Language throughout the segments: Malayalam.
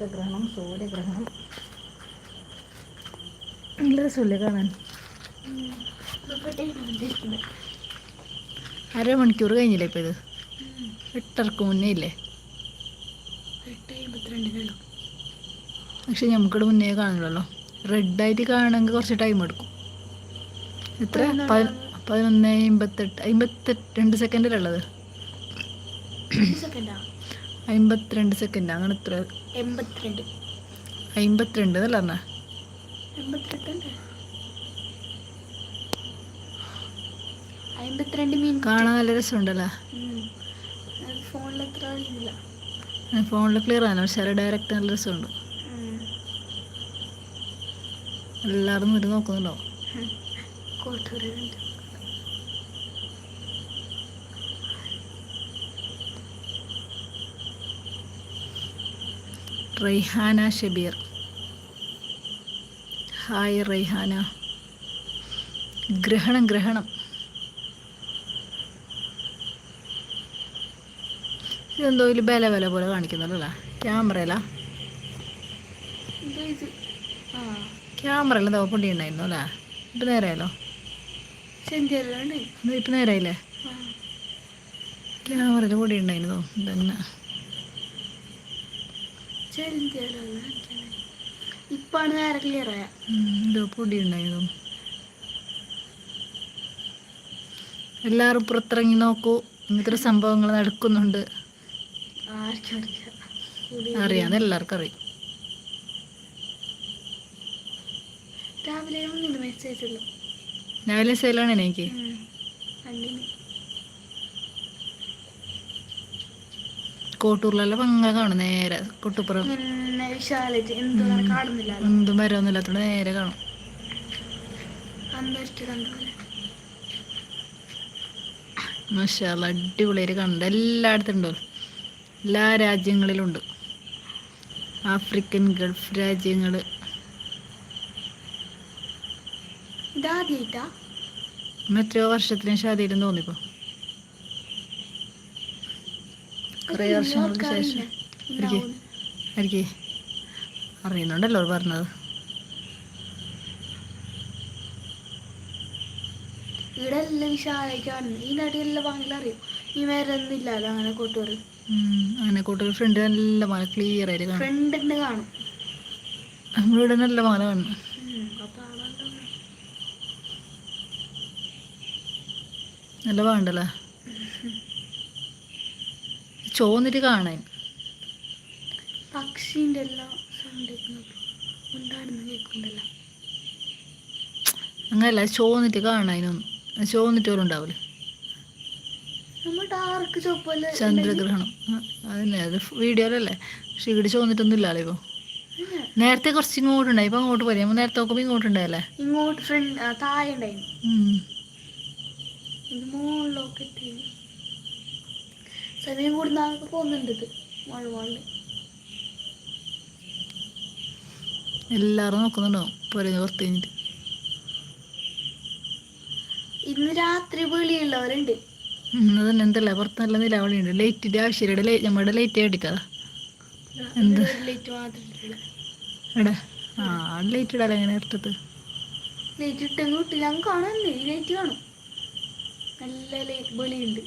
ചന്ദ്രഗ്രഹണം സൂര്യഗ്രഹണം. നല്ല രസമില്ലേ കാണാൻ അരമണിക്കൂർ കഴിഞ്ഞില്ലേ ഇപ്പം ഇത്? എട്ടർക്ക് മുന്നേ ഇല്ലേ? പക്ഷെ നമുക്കിവിടെ മുന്നേ കാണുള്ളല്ലോ റെഡായിട്ട് കാണണമെങ്കിൽ കുറച്ച് ടൈം എടുക്കും. എത്ര? പതി- പതിനൊന്ന് അമ്പത്തെട്ട് അമ്പത്തെട്ട് രണ്ട് സെക്കൻഡിലുള്ളത് സെക്കൻഡാ അമ്പത്തിരണ്ട് സെക്കൻഡ് അങ്ങനെ എത്ര? എൺപത്തിരണ്ട്. അമ്പത്തിരണ്ട് എന്നല്ല പറഞ്ഞ? കാണാൻ നല്ല രസമുണ്ടല്ലേ? ഫോണിൽ ക്ലിയർ ആണ് പക്ഷേ ഡയറക്റ്റ് നല്ല രസമുണ്ട്. എല്ലാവരും ഇത് നോക്കുന്നുണ്ടോ റൈഹാന ഷബീർ. ഹായ് റെയ്ഹാന. ഗ്രഹണം ഗ്രഹണം. ഇതെന്തോ ഇതിൽ ബല ബല പോലെ കാണിക്കുന്നുണ്ടല്ല. ക്യാമറയിലാ? ക്യാമറയിൽ എന്തോ പൊടി ഉണ്ടായിരുന്നു അല്ലേ? ഇപ്പം നേരമായല്ലോ ഇപ്പം നേരായില്ലേ? ക്യാമറയിൽ പൊടി ഉണ്ടായിരുന്നു. തന്നെ ചെന്തിയല്ലാണ് ഇപ്പാണ് നേരെ ക്ലിയർ ആയ. എന്തോ പൊടി ഉണ്ടായതും? എല്ലാവരും പുറത്തിറങ്ങി നോക്കൂ. ഇങ്ങനത്തെ ഒരു സംഭവങ്ങൾ നടക്കുന്നുണ്ട്. അറിയാതെ എല്ലാവർക്കും അറിയും. രാവിലെ മെസ്സേജ് രാവിലെ സേലാണ് എനിക്ക്. കോട്ടൂരിലെല്ലാം അങ്ങനെ കാണും നേരെ കൊട്ടുപ്പുറം എന്തോ വരവൊന്നുമില്ലാത്തോണ്ട് നേരെ കാണും. മഷാല അടിപൊളിയായിട്ട് കാണുന്നുണ്ട് എല്ലായിടത്തും ഉണ്ടോ? എല്ലാ രാജ്യങ്ങളിലും ഉണ്ട് ആഫ്രിക്കൻ ഗൾഫ് രാജ്യങ്ങൾ മറ്റോ എത്രയോ വർഷത്തിന് ശാതിയിലും തോന്നിപ്പോ? കുറേ വർഷങ്ങൾക്ക് ശേഷം. ആയിരിക്കേ അറിയുന്നുണ്ടല്ലോ പറഞ്ഞത്. ഇവിടെ എല്ലാം വിശാലയ്ക്കാണ് ഈ നടിയെല്ലാം വാങ്ങില്ല അറിയും? ഈ ഇല്ലല്ലോ അങ്ങനെ കൂട്ടുകാർ. അങ്ങനെ കൂട്ടുകാർ ഫ്രണ്ട് നല്ല മാല ക്ലിയർ ആയിട്ട് കാണും. ഫ്രണ്ടിന്റെ കാണും. നമ്മളിവിടെ നല്ല മാല കാണും. നല്ല വേണ്ടല്ലേ ചോന്നിട്ട് കാണാൻ. പക്ഷീന്റെ എല്ലാം അങ്ങനല്ല ചോന്നിട്ട് കാണാനൊന്നും ചോന്നിട്ട് പോലും ഉണ്ടാവില്ല ചന്ദ്രഗ്രഹണം അതന്നെ അത് വീഡിയോയിലല്ലേ പക്ഷെ ഇവിടെ ചോന്നിട്ടൊന്നും ഇല്ലാലോ ഇപ്പോൾ നേരത്തെ കുറച്ച് ഇങ്ങോട്ടുണ്ടായി ഇപ്പൊ അങ്ങോട്ട് പോയി നമ്മൾ നേരത്തെ ഇങ്ങോട്ട് ഇങ്ങോട്ടുണ്ടായല്ലേ ഇങ്ങോട്ട് താഴെ ഉണ്ടായിരുന്നു ഉം. കൂടുന്ന ആൾക്ക് സമയം പോകുന്നുണ്ട് ഇത്. മഴ എല്ലാരും എല്ലാവരും നോക്കുന്നുണ്ടോ? പുറത്ത് കഴിഞ്ഞിട്ട്. ഇന്ന് രാത്രി വെളിയുള്ളവരുണ്ട്. അതന്നെ എന്തല്ല? പുറത്ത് നല്ല നിലവിളിയുണ്ട്. ലൈറ്റിന്റെ ആവശ്യമില്ല നമ്മുടെ ലൈറ്റ് അടിക്കാതാ എന്ത്? ലൈറ്റ് മാത്രം എടാ ആ ലൈറ്റ് ഇടാലോ എങ്ങനെ ഇട്ടത് ലൈറ്റ് ഇട്ടെങ്കിൽ ഇട്ട് ഞാൻ ലൈറ്റ് കാണും. നല്ല ലൈറ്റ് വെളിയുണ്ട്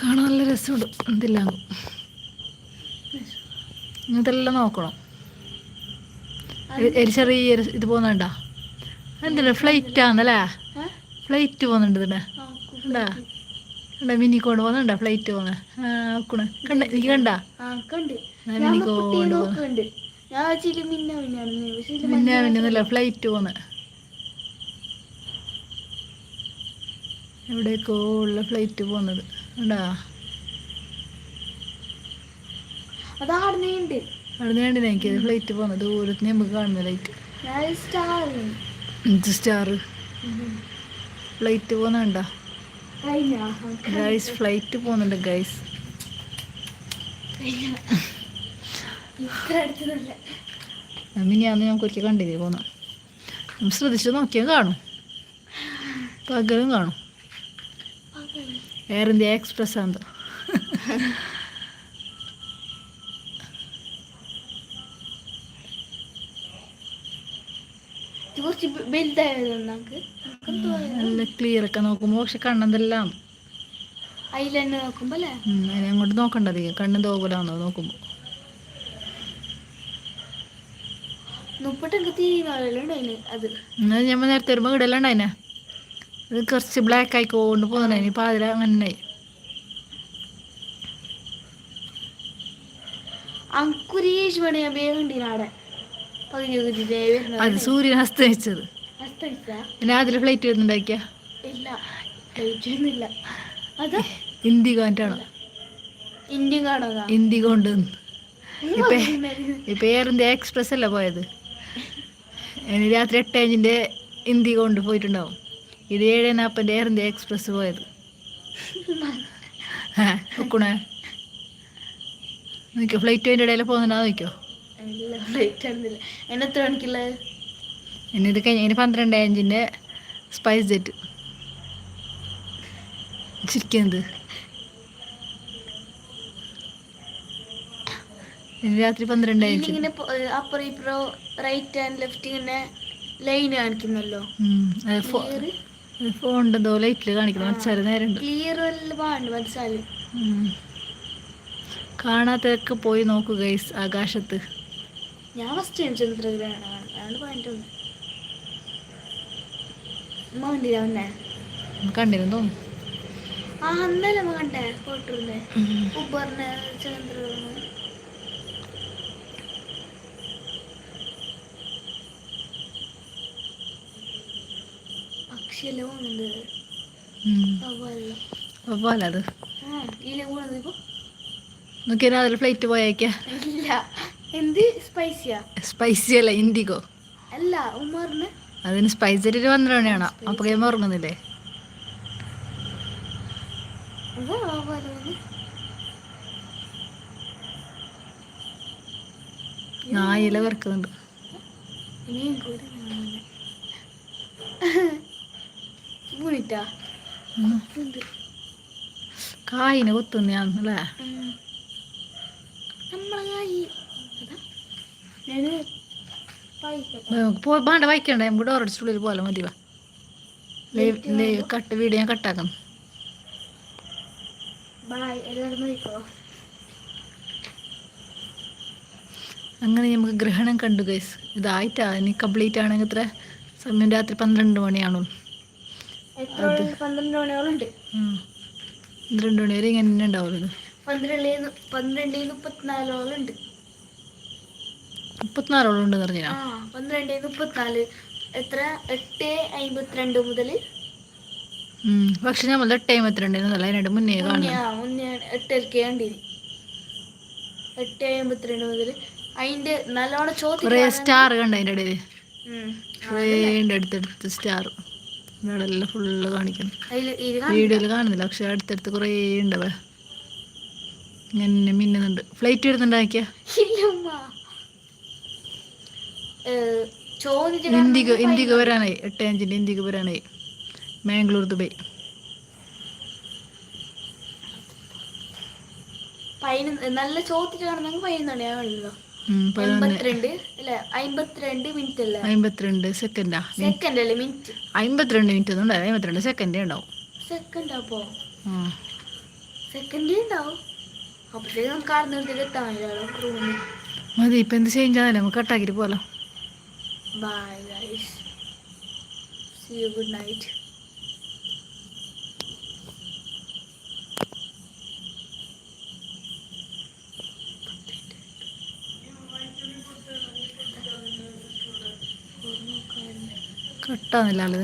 കാണാൻ നല്ല രസമുണ്ട്. എന്തില്ല? ഇതെല്ലാം നോക്കണം. ഒരു- ചെറിയ ഇത് പോകുന്നുണ്ട? എന്തിനാ? ഫ്ലൈറ്റ് ആണല്ലേ ഫ്ലൈറ്റ് പോകുന്നുണ്ട് ഇതിന്. കു- ഉണ്ടാ മിനിക്കോണ്ട് പോകുന്നുണ്ടാ ഫ്ലൈറ്റ് പോകുന്ന? ആ നോക്കണ. കണ്ട എനിക്ക് കണ്ട? മിനിക്കോണ്ട് വെച്ചിട്ട് മിന്ന പിന്നല്ല ഫ്ലൈറ്റ് പോന്ന് എവിടേക്കോ ഉള്ള ഫ്ലൈറ്റ് പോകുന്നത്. ഉണ്ടാ അതാടുന്നുണ്ട് അവിടെ നിന്ന് കണ്ടില്ല എനിക്ക് ഫ്ലൈറ്റ് പോകുന്നത് ദൂരത്ത് നമുക്ക് കാണുന്ന ലൈറ്റ് സ്റ്റാർ സ്റ്റാർ ഫ്ലൈറ്റ് പോകുന്നുണ്ടോ ഗൈസ് ഫ്ലൈറ്റ് പോകുന്നുണ്ട് ഗൈസ് അടുത്തതല്ല? മിനിയാന്ന് നമുക്ക് ഒരിക്കൽ കണ്ടില്ലേ പോന്നു? ശ്രദ്ധിച്ച് നോക്കിയാൽ കാണും. പകലും കാണും. എയർ ഇന്ത്യ എക്സ്പ്രസ് ആണെന്തോ കുറച്ച് വലുതായത് നമുക്ക്? നല്ല ക്ലിയർ ഒക്കെ നോക്കുമ്പോ പക്ഷെ കണ്ണെന്തെല്ലാം? അതിൽ തന്നെ നോക്കുമ്പോ അല്ലേ? അതിനെ അങ്ങോട്ട് നോക്കണ്ടത് കണ്ണ് തോപലാണോ നോക്കുമ്പോ? ഞാൻ നേരത്തെ വരുമ്പോ ഇടലുണ്ടായിനെ ഇത് കുറച്ച് ബ്ലാക്ക് ആയിക്കൊണ്ട് പോകുന്നുണ്ടായി പാതിര അങ്ങനെ അങ്കുരീഷ് മണി വേഗം അത് സൂര്യൻ അസ്തമിച്ചത്. അസ്തമിച്ച? പിന്നെ അതിൽ ഫ്ലൈറ്റ് വരുന്നുണ്ടാക്കിയ? ഇന്ത്യഗോ ഉണ്ട് ഇപ്പൊ ഇപ്പൊ എയർ ഇന്ത്യ എക്സ്പ്രസ് അല്ല പോയത്? രാത്രി എട്ട് അഞ്ചിന്റെ ഇന്ത്യ കൊണ്ട് പോയിട്ടുണ്ടാവും. ഇത് ഏഴ് നാപ്പന്റെ എയർ ഇന്ത്യ എക്സ്പ്രസ് പോയത്. ആ നോക്കണേ നോക്കിയോ ഫ്ലൈറ്റ് അതിന്റെ ഇടയിൽ പോകുന്നുണ്ടോ നോക്കിയോ? ഇല്ല ഫ്ലൈറ്റ് ആയിരുന്നില്ല. എന്നെ എത്ര മണിക്കുള്ളത് ഇനി ഇത് കഴിഞ്ഞ് പന്ത്രണ്ട് അഞ്ചിന്റെ സ്പൈസ് ജെറ്റ് ചിരിക്കുന്നത് രാത്രി പന്ത്രണ്ട് ഇങ്ങനെ അപ്പുറം ഇപ്പുറം റൈറ്റ് ആൻഡ് ലെഫ്റ്റ് ഇങ്ങനെ ലൈൻ കാണിക്കുന്നല്ലോ. ക്ലിയർ ഫോണിന്റെ എന്തോ ലൈറ്റിൽ കാണിക്കണം മനസ്സിലായി നേരമുണ്ട്. ക്ലിയർ പാണ്ട് മനസ്സിലായി. കാണാത്തതൊക്കെ പോയി നോക്കുക ആകാശത്ത്. ഞാൻ ഫസ്റ്റ് ടൈം ചന്ദ്രഗ്രഹണം അതാണ് പറഞ്ഞിട്ടുണ്ട് ഉമ്മ കണ്ടില്ല മുന്നേ കണ്ടിരുന്നു തോന്നുന്നു. ആ അന്നല്ലേ അമ്മ കണ്ടേ? പോയിട്ടിരുന്നേ. ഉപ്പറിന് ചന്ദ്രഗ്രഹണം പക്ഷിയല്ലേ പോകുന്നുണ്ട് ഉം. വവ്വാലെല്ലാം. അപ്പോൾ അല്ല അത് നോക്കിയാൽ അതിൽ ഫ്ലൈറ്റ് പോയേക്കാ. ഇല്ല. എന്ത് സ്പൈസിയാ സ്പൈസി അല്ല ഇൻഡിഗോ അല്ല ഉമ്മറിന് അതിന് സ്പൈസ് ഒരു പന്ത്രണ്ട് മണിയാണ്? അപ്പോൾ കഴിയുമ്പോൾ ഉറങ്ങുന്നില്ലേ? നായില വെറുക്കുന്നുണ്ട്. കായിനെ കൊത്തുന്നയാന്നല്ലേ ഉം. നമ്മളെ കായി അതാ. ഞാൻ പൈസ നമുക്ക് പോയി വേണ്ട വായിക്കണ്ട. നമുക്ക് ഡോറടിച്ചുള്ളിൽ പോലെ മതി വാ. കട്ട് വീഡിയോ ഞാൻ കട്ടാക്കുന്നു അങ്ങനെ നമുക്ക് ഗ്രഹണം കണ്ടു ഗൈസ് ഇതായിട്ടാ. ഇനി കംപ്ലീറ്റ് ആണെങ്കിൽ ഇത്ര സമയം രാത്രി പന്ത്രണ്ട് മണിയാണോ? പന്ത്രണ്ട് മണിയോളുണ്ട്. പന്ത്രണ്ട് മണി വരെ ഇങ്ങനെ ഉണ്ടാവുള്ളത് ഉണ്ടാവുള്ളൂ ഇത്. പന്ത്രണ്ട് മുപ്പത്തിനാലോളം മുപ്പത്തിനാലോളുണ്ട്. മുപ്പത്തിനാലോളം ഉണ്ട് പറഞ്ഞാ പന്ത്രണ്ട് മുപ്പത്തിനാല്. എത്ര? എട്ട് അമ്പത്തിരണ്ട് മുതൽ. പക്ഷെ നമ്മൾ എട്ട് ഉണ്ടായിരുന്നല്ല അതിനായിട്ട് മുന്നേ മുന്നേ എട്ടരക്ക് കണ്ടിന്. എട്ട് അമ്പത്തിരണ്ട് മുതൽ. അതിന്റെ നല്ലോണം ചോദ്യം സ്റ്റാർ കണ്ട അതിന്റെ ഇടയിൽ അടുത്തടുത്ത് സ്റ്റാർ. ഫുള്ള് കാണിക്കണം. വീഡിയോയിൽ കാണുന്നില്ല പക്ഷെ അടുത്തടുത്ത് കുറേ ഉണ്ടാവേ ഇങ്ങനെ മിന്നുന്നുണ്ട്. ഫ്ലൈറ്റ് വരുന്നുണ്ടാക്കിയാ ഇന്ത്യയ്ക്ക് വരാനായി. എട്ട് അഞ്ചിന് ഇന്ത്യയ്ക്ക് വരാനായി. മാംഗ്ലൂർ ദുബൈ. നല്ല ചോദിച്ച് കാണുന്നെങ്കിൽ പതിനൊന്ന് മണിയാണല്ലോ ഉം, പതിനൊന്ന്. എൺപത്തിരണ്ട് അമ്പത്തിരണ്ട് മിനിറ്റ് അല്ലേ? അമ്പത്തിരണ്ട് സെക്കൻഡാ സെക്കൻഡ് അല്ലേ മിനിറ്റ് അമ്പത്തിരണ്ട് മിനിറ്റ് ഒന്നും ഉണ്ടാവില്ല. അമ്പത്തിരണ്ട് സെക്കൻഡേ ഉണ്ടാവും. സെക്കൻഡ് അപ്പോ? സെക്കൻഡേ സെക്കൻഡ് ഉണ്ടാവും. അപ്പോഴത്തേക്ക് നമുക്ക് ആറ് എത്താൻ മതി. ഇപ്പൊ എന്ത് ചേഞ്ച് ആണല്ലോ നമുക്ക് കട്ടാക്കിട്ട് പോലോ bye guys see you good night കട്ടാന്നില്ല അത്